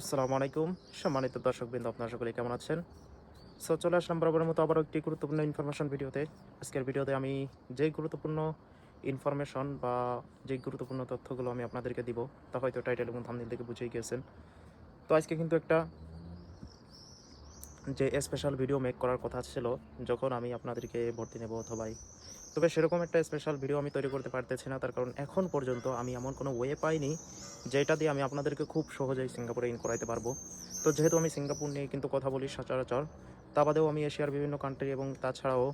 আসসালামু আলাইকুম। সম্মানিত দর্শকবৃন্দ, আপনারা সকলে কেমন আছেন? সো চলে আসলাম বরাবরের মতো আবারও একটি গুরুত্বপূর্ণ ইনফরমেশন ভিডিওতে। আজকের ভিডিওতে আমি যে গুরুত্বপূর্ণ ইনফরমেশন বা যে গুরুত্বপূর্ণ তথ্যগুলো আমি আপনাদেরকে দিব, তা হয়তো টাইটেল এবং থামদিন থেকে বুঝেই গিয়েছেন তো আজকে কিন্তু একটা যে স্পেশাল ভিডিও মেক করার কথা ছিল, যখন আমি আপনাদেরকে ভর্তি নেব অথবাই তবে সেরকম একটা স্পেশাল ভিডিও আমি তৈরি করতে পারতেছি না, তার কারণ এখন পর্যন্ত আমি এমন কোনো ওয়ে পাইনি, যেটা দিয়ে আমি আপনাদেরকে খুব সহজেই সিঙ্গাপুরে ইন করাইতে পারব। তো যেহেতু আমি সিঙ্গাপুর নিয়ে কিন্তু কথা বলি সচরাচর, তা বাদেও আমি এশিয়ার বিভিন্ন কান্ট্রি এবং তাছাড়াও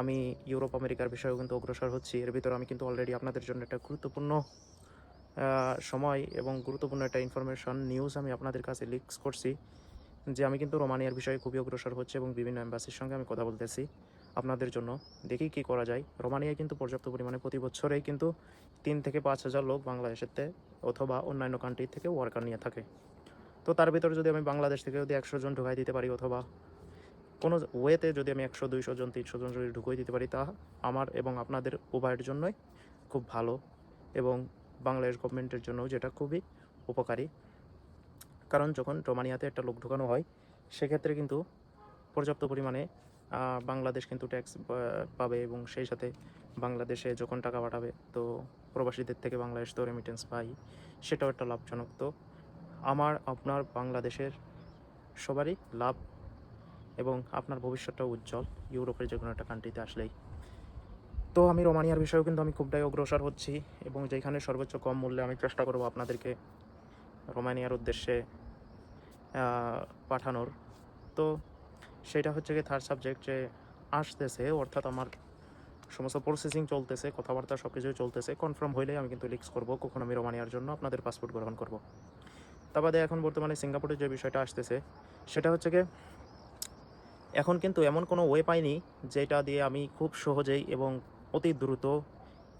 আমি ইউরোপ, আমেরিকার বিষয়েও কিন্তু অগ্রসর হচ্ছি। এর ভিতরে আমি কিন্তু অলরেডি আপনাদের জন্য একটা গুরুত্বপূর্ণ সময় এবং গুরুত্বপূর্ণ একটা ইনফরমেশন নিউজ আমি আপনাদের কাছে লিক্স করছি। যে আমি কিন্তু রোমানিয়ার বিষয়ে খুবই অগ্রসর হচ্ছে এবং বিভিন্ন এম্বাসির সঙ্গে আমি কথা বলতেছি আপনাদের জন্য। দেখি কি করা যায়। রোমানিয়ায় কিন্তু পর্যাপ্ত পরিমাণে প্রতি বছরেই কিন্তু তিন থেকে পাঁচ হাজার লোক বাংলাদেশেতে অথবা অন্যান্য কান্ট্রি থেকে ওয়ার্কার নিয়ে থাকে। তো তার ভিতরে যদি আমি বাংলাদেশ থেকে যদি একশো জন ঢুকাই দিতে পারি অথবা কোনো ওয়েতে যদি আমি একশো, দুইশো জন, তিনশো জন যদি ঢুকিয়ে দিতে পারি, তা আমার এবং আপনাদের উভয়ের জন্যই খুব ভালো এবং বাংলাদেশ গভর্নমেন্টের জন্য যেটা খুবই উপকারী। কারণ যখন রোমানিয়াতে একটা লোক ঢোকানো হয়, সেক্ষেত্রে কিন্তু পর্যাপ্ত পরিমাণে বাংলাদেশ কিন্তু ট্যাক্স পাবে এবং সেই সাথে বাংলাদেশে যখন টাকা পাঠাবে, তো প্রবাসীদের থেকে বাংলাদেশ তো রেমিটেন্স পাই। সেটাও একটা লাভজনক। তো আমার, আপনার বাংলাদেশের সবারই লাভ এবং আপনার ভবিষ্যৎটাও উজ্জ্বল। ইউরোপের যে কোনো একটা কান্ট্রিতে আসলেই। তো আমি রোমানিয়ার বিষয়েও কিন্তু আমি খুবটাই অগ্রসর হচ্ছি এবং যেখানে সর্বোচ্চ কম মূল্যে আমি চেষ্টা করব আপনাদেরকে রোমানিয়ার উদ্দেশ্যে পাঠানোর। তো সেটা হচ্ছে কি থার্ড সাবজেক্ট যে আসতেছে, অর্থাৎ আমার সমস্ত প্রসেসিং চলতেছে, কথাবার্তা সব কিছুই চলতেছে। কনফার্ম হইলে আমি কিন্তু লিক্স করব, কখন আমি রোমানিয়ার জন্য আপনাদের পাসপোর্ট গ্রহণ করব। তা বাদে এখন বর্তমানে সিঙ্গাপুরের যে বিষয়টা আসতেছে, সেটা হচ্ছে কি এখন কিন্তু এমন কোনো ওয়ে পাইনি, যেটা দিয়ে আমি খুব সহজেই এবং অতি দ্রুত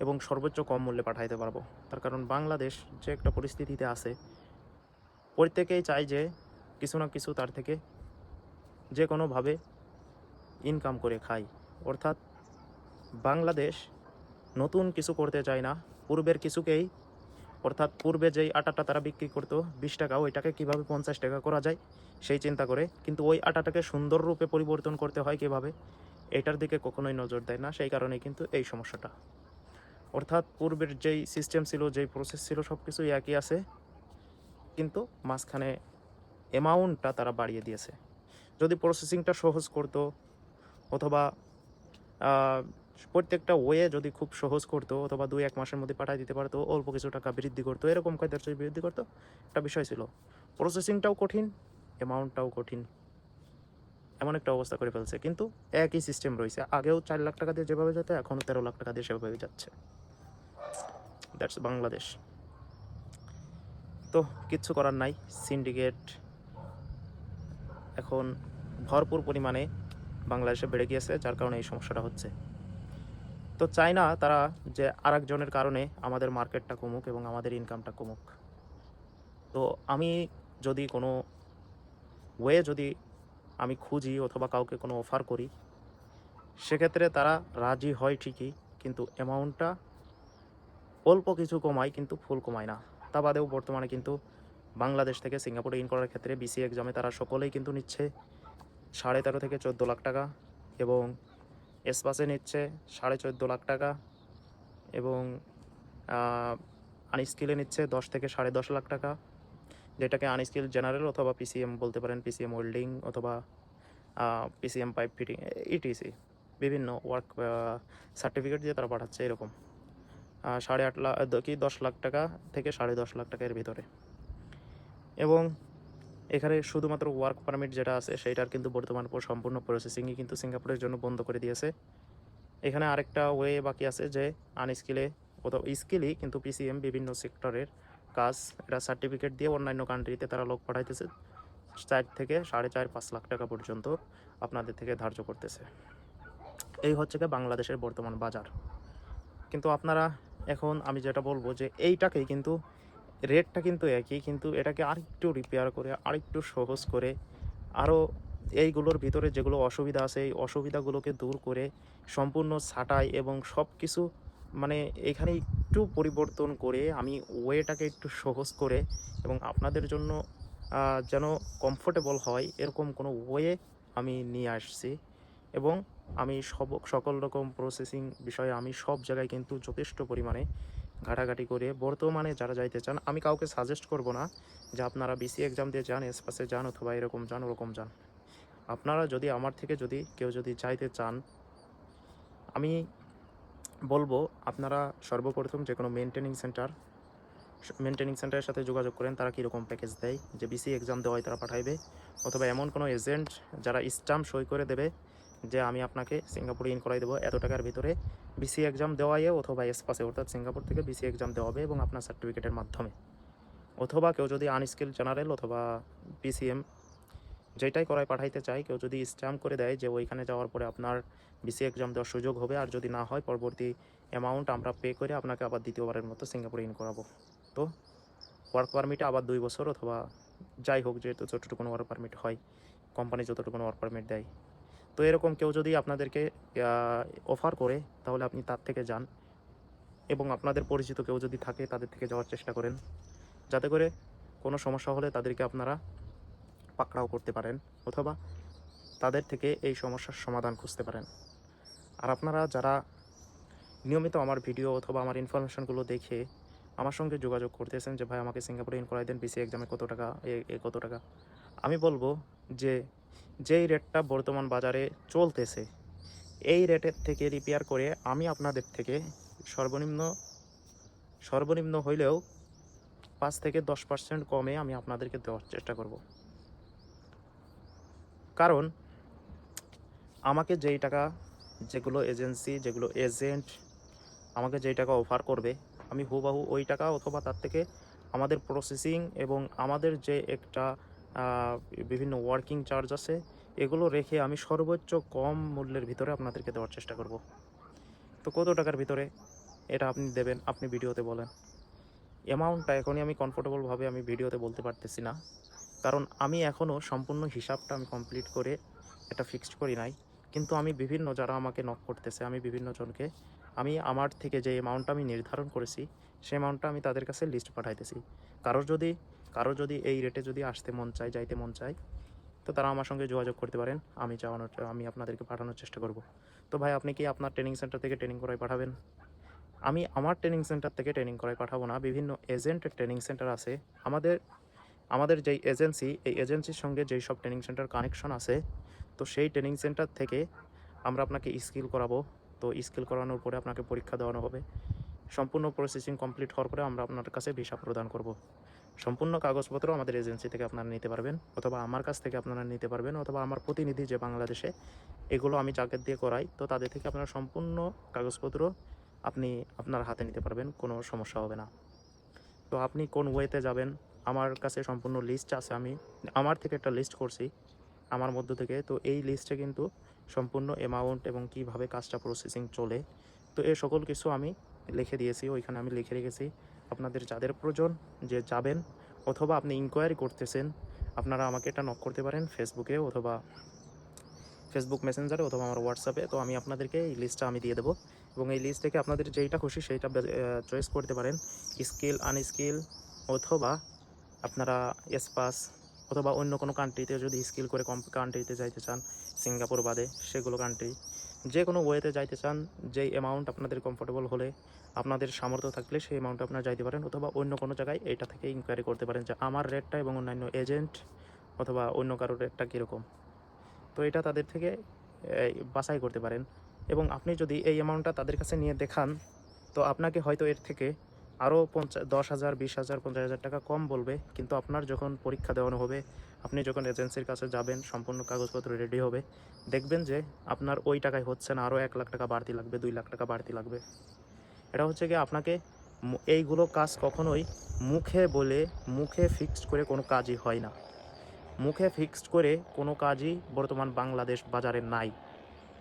এবং সর্বোচ্চ কম মূল্যে পাঠাইতে পারব। তার কারণ বাংলাদেশ যে একটা পরিস্থিতিতে আছে প্রত্যেকেই চায় যে কিছু না কিছু তার থেকে যে কোনোভাবে ইনকাম করে খাই অর্থাৎ বাংলাদেশ নতুন কিছু করতে চায় না। পূর্বের কিছুকেই, অর্থাৎ পূর্বে যেই আটাটা তারা বিক্রি করতো, বিশ টাকা ওইটাকে কীভাবে পঞ্চাশ টাকা করা যায়, সেই চিন্তা করে। কিন্তু ওই আটাটাকে সুন্দর রূপে পরিবর্তন করতে হয় কীভাবে, এটার দিকে কখনোই নজর দেয় না। সেই কারণেই কিন্তু এই সমস্যাটা। অর্থাৎ পূর্বের যেই সিস্টেম ছিল, যেই প্রসেস ছিল সব কিছুই একই আছে। কিন্তু মাঝখানে অ্যামাউন্টটা তারা বাড়িয়ে দিয়েছে। যদি প্রসেসিংটা সহজ করতো, অথবা প্রত্যেকটা ওয়ে যদি খুব সহজ করতো, অথবা দুই এক মাসের মধ্যে পাঠিয়ে দিতে পারতো, অল্প কিছু টাকা বৃদ্ধি করতো, এরকম কায়দার যদি বৃদ্ধি করতো, একটা বিষয় ছিল। প্রসেসিংটাও কঠিন অ্যামাউন্টটাও কঠিন। এমন একটা অবস্থা করে ফেলছে। কিন্তু একই সিস্টেম রয়েছে। আগেও চার লাখ টাকা দিয়ে যেভাবে যেত এখনও তেরো লাখ টাকা দিয়ে সেভাবে যাচ্ছে। দ্যাটস বাংলাদেশ তো কিচ্ছু করার নাই। সিন্ডিকেট এখন ভরপুর পরিমাণে বাংলাদেশে বেড়ে গিয়েছে, যার কারণে এই সমস্যাটা হচ্ছে। তো চাই না তারা যে আর একজনের কারণে আমাদের মার্কেটটা কমুক এবং আমাদের ইনকামটা কমুক। তো আমি যদি কোনো ওয়ে যদি আমি খুঁজি অথবা কাউকে কোনো অফার করি, সেক্ষেত্রে তারা রাজি হয় ঠিকই, কিন্তু অ্যামাউন্টটা অল্প কিছু কমায়, কিন্তু ফুল কমায় না। তা বাদেও বর্তমানে কিন্তু বাংলাদেশ থেকে সিঙ্গাপুরে ইন করার ক্ষেত্রে বিসি এক্সামে তারা সকলেই কিন্তু নিচ্ছে। সাড়ে তেরো থেকে চোদ্দ লাখ টাকা এবং এসপাসে নিচ্ছে সাড়ে চোদ্দ লাখ টাকা এবং আনস্কিলে নিচ্ছে দশ থেকে সাড়ে দশ লাখ টাকা। যেটাকে আনস্কিল জেনারেল অথবা পিসিএম বলতে পারেন পিসিএম ওয়েল্ডিং অথবা পিসিএম পাইপ ফিটিং ইটিসি বিভিন্ন ওয়ার্ক সার্টিফিকেট দিয়ে তারা পাঠাচ্ছে এরকম। সাড়ে আট লাখ কি, দশ লাখ টাকা থেকে সাড়ে দশ লাখ টাকার ভিতরে। এবং এখানে শুধুমাত্র ওয়ার্ক পারমিট যেটা আছে, সেইটার কিন্তু বর্তমান সম্পূর্ণ প্রসেসিংই কিন্তু সিঙ্গাপুরের জন্য বন্ধ করে দিয়েছে। এখানে আরেকটা ওয়ে বাকি আছে যে আনস্কিলে অথবা স্কিলই কিন্তু পিসিএম বিভিন্ন সেক্টরের কাজ, এটা সার্টিফিকেট দিয়ে অন্যান্য কান্ট্রিতে তারা লোক পাঠাইতেছে, চার থেকে সাড়ে চার, পাঁচ লাখ টাকা পর্যন্ত আপনাদের থেকে ধার্য করতেছে। এই হচ্ছে গিয়ে বাংলাদেশের বর্তমান বাজার। কিন্তু আপনারা এখন আমি যেটা বলব যে এইটাকেই কিন্তু রেটটা কিন্তু একই, কিন্তু এটাকে আরেকটু রিপেয়ার করে, আরেকটু সহজ করে আরও এইগুলোর ভিতরে যেগুলো অসুবিধা আছে, এই অসুবিধাগুলোকে দূর করে, সম্পূর্ণ ছাঁটাই এবং সব কিছু মানে এখানে একটু পরিবর্তন করে আমি ওয়েটাকে একটু সহজ করে এবং আপনাদের জন্য যেন কমফোর্টেবল হয়, এরকম কোনো ওয়ে আমি নিয়ে আসছি। এবং আমি সব, সকল রকম প্রসেসিং বিষয়ে আমি সব জায়গায় কিন্তু যথেষ্ট পরিমাণে ঘাটাঘাটি করে বর্তমানে যারা যাইতে চান, আমি কাউকে সাজেস্ট করব না যে আপনারা বিসি এক্সাম দিয়ে যান এসপাসে যান অথবা এরকম যান, ওরকম যান। আপনারা যদি আমার থেকে যদি কেউ যদি চাইতে চান, আমি বলব আপনারা সর্বপ্রথম যে কোনো মেনটেনিং সেন্টার মেনটেনিং সেন্টারের সাথে যোগাযোগ করেন, তারা কীরকম প্যাকেজ দেয়, যে বিসি এক্সাম দেওয়ায় তারা পাঠাইবে, অথবা এমন কোনো এজেন্ট যারা স্টাম্প সই করে দেবে যে আমি আপনাকে সিঙ্গাপুরে ইন করাই দেবো। এত টাকার ভিতরে বিসি এক্সাম দেওয়াইয়ে অথবা এসপাসে অর্থাৎ সিঙ্গাপুর থেকে বিসি এক্সাম দেওয়া হবে এবং আপনার সার্টিফিকেটের মাধ্যমে। অথবা কেউ যদি আনস্কিল জেনারেল অথবা পিসিএম যেটাই করায় পাঠাইতে চায়, কেউ যদি স্ট্যাম্প করে দেয় যে ওইখানে যাওয়ার পরে আপনার বিসি এক্সাম দেওয়ার সুযোগ হবে, আর যদি না হয়, পরবর্তী অ্যামাউন্ট আমরা পে করে আপনাকে আবার দ্বিতীয়বারের মতো সিঙ্গাপুরে ইন করাবো। তো ওয়ার্ক পারমিটে আবার দুই বছর অথবা যাই হোক, যেহেতু যতটুকুন ওয়ার্ক পারমিট হয় কোম্পানি যতটুকুন ওয়ার্ক পারমিট দেয়। তো এরকম কেউ যদি আপনাদেরকে অফার করে, তাহলে আপনি তার থেকে যান। এবং আপনাদের পরিচিত কেউ যদি থাকে, তাদের থেকে যাওয়ার চেষ্টা করেন। যাতে করে কোনো সমস্যা হলে তাদেরকে আপনারা পাকড়াও করতে পারেন, অথবা তাদের থেকে এই সমস্যার সমাধান খুঁজতে পারেন। আর আপনারা যারা নিয়মিত আমার ভিডিও অথবা আমার ইনফরমেশনগুলো দেখে আমার সঙ্গে যোগাযোগ করতেছেন যে, ভাই, আমাকে সিঙ্গাপুরে ইন করাই দেন বিসি এক্সামে কত টাকা এ কত টাকা? আমি বলব যে যেই রেটটা বর্তমান বাজারে চলতেছে, এই রেটের থেকে রিপেয়ার করে আমি আপনাদের থেকে সর্বনিম্ন সর্বনিম্ন হইলেও পাঁচ থেকে দশ পার্সেন্ট কমে আমি আপনাদেরকে দেওয়ার চেষ্টা করব। কারণ আমাকে যেই টাকা, যেগুলো এজেন্সি যেগুলো এজেন্ট আমাকে যেই টাকা অফার করবে, আমি হুবাহু ওই টাকা অথবা তার থেকে আমাদের প্রসেসিং এবং আমাদের যে একটা বিভিন্ন ওয়ার্কিং চার্জ আছে, এগুলো রেখে আমি সর্বোচ্চ কম মূল্যের ভিতরে আপনাদেরকে দেওয়ার চেষ্টা করব। তো কত টাকার ভিতরে? এটা আপনি দেবেন, আপনি ভিডিওতে বলেন। অ্যামাউন্টটা এখনই আমি কমফোর্টেবলভাবে আমি ভিডিওতে বলতে পারতেছি না। কারণ আমি এখনও সম্পূর্ণ হিসাবটা আমি কমপ্লিট করে এটা ফিক্সড করি নাই। কিন্তু আমি বিভিন্ন যারা আমাকে নক করতেছে, আমি বিভিন্ন জনকে, আমি আমার থেকে যে অ্যামাউন্টটা আমি নির্ধারণ করেছি সেই অ্যামাউন্টটা আমি তাদের কাছে লিস্ট পাঠাইতেছি। কারোর যদি কারও যদি এই রেটে যদি আসতে মন চায়, যাইতে মন চায়, তো তারা আমার সঙ্গে যোগাযোগ করতে পারেন। আমি চাওয়ানোর, আমি আপনাদেরকে পাঠানোর চেষ্টা করব। তো ভাই, আপনি কি আপনার ট্রেনিং সেন্টার থেকে ট্রেনিং করাই পাঠাবেন? আমি আমার ট্রেনিং সেন্টার থেকে ট্রেনিং করাই পাঠাবো না। বিভিন্ন এজেন্টের ট্রেনিং সেন্টার আছে। আমাদের আমাদের যেই এজেন্সি এই এজেন্সির সঙ্গে যেই সব ট্রেনিং সেন্টার কানেকশন আছে, তো সেই ট্রেনিং সেন্টার থেকে আমরা আপনাকে স্কিল করাবো। তো স্কিল করানোর পরে আপনাকে পরীক্ষা দেওয়ানো হবে। সম্পূর্ণ প্রসেসিং কমপ্লিট হওয়ার পরে আমরা আপনার কাছে ভিসা প্রদান করব। সম্পূর্ণ কাগজপত্র আমাদের এজেন্সি থেকে আপনারা নিতে পারবেন, অথবা আমার কাছ থেকে আপনারা নিতে পারবেন, অথবা আমার প্রতিনিধি যে বাংলাদেশে, এগুলো আমি যাকে দিয়ে করাই। তো তাদের থেকে আপনারা সম্পূর্ণ কাগজপত্র আপনি আপনার হাতে নিতে পারবেন, কোনো সমস্যা হবে না। তো আপনি কোন ওয়েতে যাবেন, আমার কাছে সম্পূর্ণ লিস্ট আছে, আমি আমার থেকে একটা লিস্ট করছি, আমার মধ্য থেকে। তো এই লিস্টে কিন্তু সম্পূর্ণ অ্যামাউন্ট এবং কীভাবে কাজটা প্রসেসিং চলে। তো এ সকল কিছু আমি লিখে দিয়েছি, ওইখানে আমি লিখে রেখেছি। আপনাদের যাদের প্রয়োজন যে যাবেন অথবা আপনি ইনকোয়ারি করতেছেন, আপনারা আমাকে এটা নক করতে পারেন ফেসবুকে অথবা ফেসবুক মেসেঞ্জারে অথবা আমার হোয়াটসঅ্যাপে তো আমি আপনাদেরকে এই লিস্টটা আমি দিয়ে দেবো এবং এই লিস্ট থেকে আপনাদের যেইটা খুশি সেইটা চয়েস করতে পারেন। স্কিল আনস্কিল অথবা আপনারা এসপাস অথবা অন্য কোনো কান্ট্রিতে যদি স্কিল করে কান্ট্রিতে যাইতে চান সিঙ্গাপুর বাদে সেগুলো কান্ট্রি যে কোনো ওয়েতে যাইতে চান, যেই অ্যামাউন্ট আপনাদের কমফোর্টেবল হলে, আপনাদের সামর্থ্য থাকলে সেই অ্যামাউন্টে আপনারা যাইতে পারেন অথবা অন্য কোনো জায়গায় এটা থেকে ইনকোয়ারি করতে পারেন যে আমার রেটটা এবং অন্যান্য এজেন্ট অথবা অন্য কারোর রেটটা কীরকম। তো এটা তাদের থেকে বাছাই করতে পারেন। এবং আপনি যদি এই অ্যামাউন্টটা তাদের কাছে নিয়ে দেখান, তো আপনাকে হয়তো এর থেকে আরও পঞ্চাশ দশ হাজার, বিশ হাজার, পঞ্চাশ হাজার টাকা কম বলবে। কিন্তু আপনার যখন পরীক্ষা দেওয়ানো হবে আপনি যখন এজেন্সির কাছে যাবেন, সম্পূর্ণ কাগজপত্র রেডি হবে, দেখবেন যে আপনার ওই টাকায় হচ্ছে না, আরও এক লাখ টাকা বাড়তি লাগবে, দুই লাখ টাকা বাড়তি লাগবে। এটা হচ্ছে কি আপনাকে এইগুলো কাজ কখনোই মুখে বলে, মুখে ফিক্সড করে কোনো কাজই হয় না। মুখে ফিক্সড করে কোনো কাজই বর্তমান বাংলাদেশ বাজারে নাই।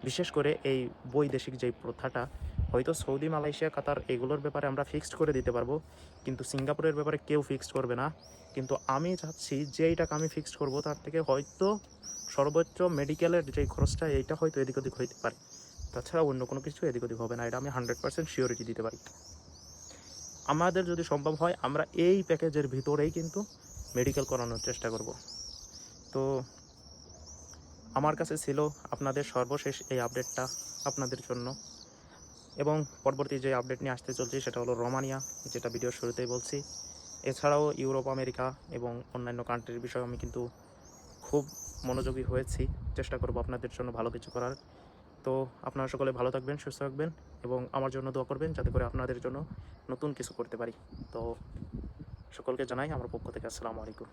বিশেষ করে এই বৈদেশিক যেই প্রথাটা হয়তো সৌদি, মালয়েশিয়া, কাতার এগুলোর ব্যাপারে আমরা ফিক্সড করে দিতে পারব, কিন্তু সিঙ্গাপুরের ব্যাপারে কেউ ফিক্সড করবে না। কিন্তু আমি চাচ্ছি যে এই টাকা আমি ফিক্সড করব, তার থেকে হয়তো সর্বোচ্চ মেডিকেলের যে খরচটা, এইটা হয়তো এদিক ওদিক হইতে পারে। তাছাড়া অন্য কোনো কিছু এদিক ওদিক হবে না, এটা আমি হান্ড্রেড পার্সেন্ট শিওরিটি দিতে পারি। আমাদের যদি সম্ভব হয়, আমরা এই প্যাকেজের ভিতরেই কিন্তু মেডিকেল করানোর চেষ্টা করব। তো আমার কাছে ছিল আপনাদের সর্বশেষ এই আপডেটটা আপনাদের জন্য। এবং পরবর্তী যে আপডেট নিয়ে আসতে চলছি সেটা হলো রোমানিয়া, যেটা ভিডিওর শুরুতেই বলছি। এছাড়াও ইউরোপ, আমেরিকা এবং অন্যান্য কান্ট্রির বিষয়ে আমি কিন্তু খুব মনোযোগী হয়েছি। চেষ্টা করব আপনাদের জন্য ভালো কিছু করার। তো আপনারা সকলে ভালো থাকবেন, সুস্থ থাকবেন এবং আমার জন্য দোয়া করবেন যাতে করে আপনাদের জন্য নতুন কিছু করতে পারি। তো সকলকে জানাই আমার পক্ষ থেকে আসসালামু আলাইকুম।